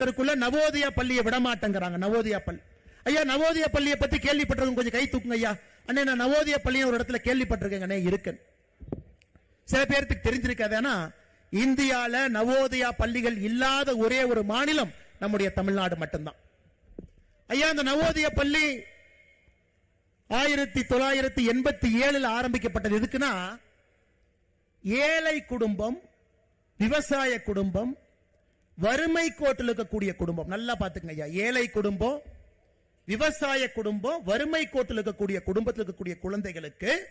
அதற்குள்ள நவோதயா பள்ளியை விடமாட்டேங்கிறாங்க நவோதயா பள்ளி. ஐயா நவோதயா பள்ளியை பத்தி கேள்விப்பட்டிருக்கோம் கொஞ்சம் கை தூக்குங்க ஐயா. அண்ணே நான் நவோதயா பள்ளியை ஒரு இடத்துல கேள்விப்பட்டிருக்கேங்க இருக்கேன். சில பேர்த்துக்கு தெரிஞ்சிருக்காது ஆனா இந்தியால நவோதயா பள்ளிகள் இல்லாத ஒரே ஒரு மாநிலம் நம்முடைய தமிழ்நாடு மட்டும்தான். ஐயா அந்த நவோதய பள்ளி ஆயிரத்தி தொள்ளாயிரத்தி எண்பத்தி ஏழில் ஆரம்பிக்கப்பட்டது எதுக்குன்னா ஏழை குடும்பம் விவசாய குடும்பம் வறுமை கோட்டில் இருக்கக்கூடிய குடும்பம். நல்லா பாத்துக்கங்க ஐயா. ஏழை குடும்பம் விவசாய குடும்பம் வறுமை கோட்டில் இருக்கக்கூடிய குடும்பத்தில் இருக்கக்கூடிய குழந்தைகளுக்கு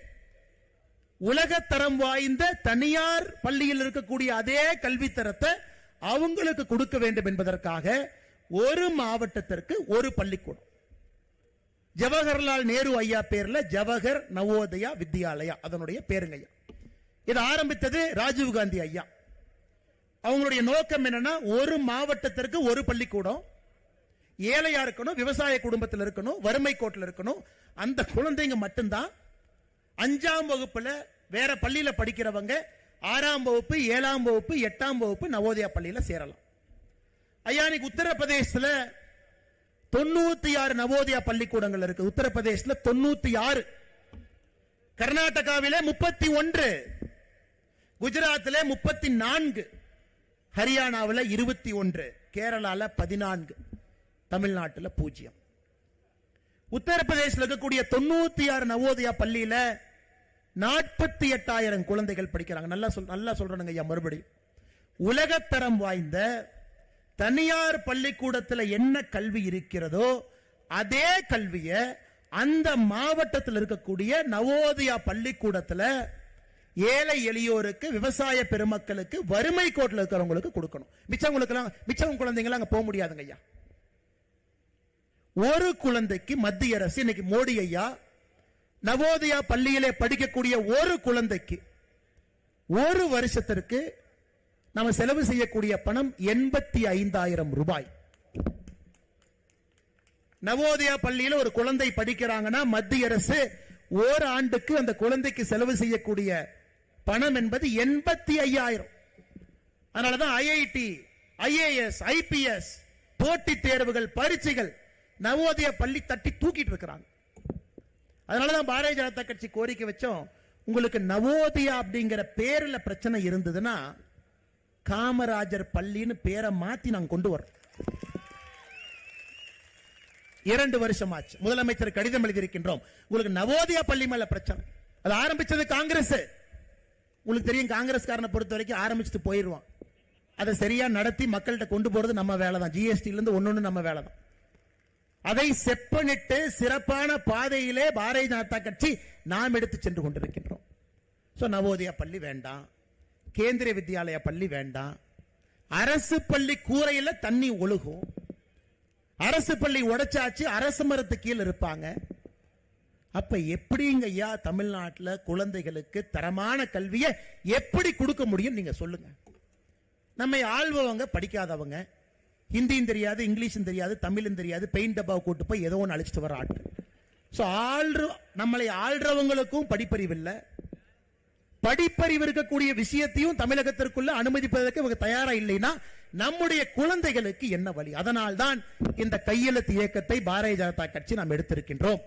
உலகத்தரம் வாய்ந்த தனியார் பள்ளியில் இருக்கக்கூடிய அதே கல்வித்தரத்தை அவங்களுக்கு கொடுக்க வேண்டும் என்பதற்காக ஒரு மாவட்டத்திற்கு ஒரு பள்ளிக்கூடம். ஜவஹர்லால் நேரு ஐயா பேர்ல ஜவஹர் நவோதயா வித்யாலயா. அதனுடைய பேருங்க ஐயா. இதை ஆரம்பித்தது ராஜீவ் காந்தி ஐயா. அவங்களுடைய நோக்கம் என்னன்னா ஒரு மாவட்டத்திற்கு ஒரு பள்ளிக்கூடம் ஏழையா இருக்கணும் விவசாய குடும்பத்தில் இருக்கணும் வறுமை கோட்டில் இருக்கணும் அந்த குழந்தைங்க மட்டும்தான். அஞ்சாம் வகுப்புல வேற பள்ளியில படிக்கிறவங்க ஆறாம் வகுப்பு ஏழாம் வகுப்பு எட்டாம் வகுப்பு நவோதயா பள்ளியில சேரலாம். ஐயா இன்னைக்கு உத்தரப்பிரதேசத்துல தொண்ணூத்தி ஆறு நவோதயா பள்ளிக்கூடங்கள் இருக்கு. உத்தரப்பிரதேசத்தில் தொண்ணூத்தி ஆறு. கர்நாடகாவில முப்பத்தி ஒன்று. குஜராத்தில் முப்பத்தி நான்கு. ஹரியானாவில் இருபத்தி ஒன்று கேரளாவில் பதினான்கு தமிழ்நாட்டில் பூஜ்ஜியம். உத்தரப்பிரதேசில் இருக்கக்கூடிய தொண்ணூத்தி ஆறு நவோதயா பள்ளியில நாற்பத்தி எட்டாயிரம் குழந்தைகள் படிக்கிறாங்க. நல்லா சொல் நல்லா சொல்றேனுங்க ஐயா மறுபடியும். உலகத்தரம் வாய்ந்த தனியார் பள்ளிக்கூடத்தில் என்ன கல்வி இருக்கிறதோ அதே கல்வியை அந்த மாவட்டத்தில் இருக்கக்கூடிய நவோதயா பள்ளிக்கூடத்தில் ஏழை எளியோருக்கு விவசாய பெருமக்களுக்கு வறுமை கோட்டில் இருக்கிறவங்களுக்கு கொடுக்கணும். மிச்சவங்களுக்கெல்லாம் மிச்சம் குழந்தைங்களாம் அங்கே போக முடியாதுங்க ஐயா. ஒரு குழந்தைக்கு மத்திய அரசு இன்னைக்கு மோடி ஐயா நவோதயா பள்ளியிலே படிக்கக்கூடிய ஒரு குழந்தைக்கு ஒரு வருஷத்திற்கு நம்ம செலவு செய்யக்கூடிய பணம் எண்பத்தி ஐந்தாயிரம் ரூபாய். நவோதயா பள்ளியில ஒரு குழந்தை படிக்கிறாங்கன்னா மத்திய அரசு ஒரு ஆண்டுக்கு அந்த குழந்தைக்கு செலவு செய்யக்கூடிய பணம் என்பது எண்பத்தி ஐயாயிரம். அதனாலதான் ஐஐடி ஐஏஎஸ் ஐபிஎஸ் போட்டி தேர்வுகள் பரீட்சைகள் நவோதயா பள்ளி தட்டி தூக்கிட்டு இருக்கிறாங்க. அதனாலதான் பாரதிய ஜனதா கட்சி கோரிக்கை வச்சோம் உங்களுக்கு நவோதயா அப்படிங்கிற பேர்ல பிரச்சனை இருந்ததுன்னா காமராஜர் பள்ளின்னு பேரை மாத்தி நாங்க கொண்டு வரோம் இரண்டு வருஷமாச்சு. முதலமைச்சர் கடிதம் எழுதியிருக்கின்றோம். உங்களுக்கு நவோதயா பள்ளி மேல பிரச்சனை. அது ஆரம்பிச்சது காங்கிரஸ். உங்களுக்கு தெரியும் காங்கிரஸ்காரனை பொறுத்த வரைக்கும் ஆரம்பிச்சுட்டு போயிடுவான். அதை சரியா நடத்தி மக்கள்கிட்ட கொண்டு போறது நம்ம வேலை தான் ஜிஎஸ்டிலேருந்து இருந்து ஒன்னொன்னு நம்ம வேலை தான் அதை செப்பனிட்டு சிறப்பான பாதையிலே பாரதிய ஜனதா கட்சி நாம் எடுத்து சென்று கொண்டிருக்கின்றோம். ஸோ நவோதயா பள்ளி வேண்டாம். கேந்திரிய வித்யாலயா பள்ளி வேண்டாம். அரசு பள்ளி கூரையில் தண்ணி ஒழுகும். அரசு பள்ளி உடைச்சாச்சு அரசு மரத்து கீழே இருப்பாங்க. அப்ப எப்படிங்க ஐயா தமிழ்நாட்டில் குழந்தைகளுக்கு தரமான கல்வியை எப்படி கொடுக்க முடியும் நீங்க சொல்லுங்க. நம்மை ஆள்பவங்க படிக்காதவங்க. ஹிந்தியும் தெரியாது இங்கிலீஷும் தெரியாது தமிழும் தெரியாது பெயிண்ட் டப்பாவை கூட்டு போய் ஏதோ ஒன்று அழைச்சிட்டு வர ஆட்கள். ஸோ ஆள்ற நம்மளை ஆள்றவங்களுக்கும் படிப்பறிவு இல்லை. படிப்பறிவு இருக்கக்கூடிய விஷயத்தையும் தமிழகத்திற்குள்ள அனுமதிப்பதற்கு இவங்க தயாரா இல்லைன்னா நம்முடைய குழந்தைகளுக்கு என்ன வழி? அதனால்தான் இந்த கையெழுத்து இயக்கத்தை பாரதிய ஜனதா கட்சி நாம் எடுத்திருக்கின்றோம்.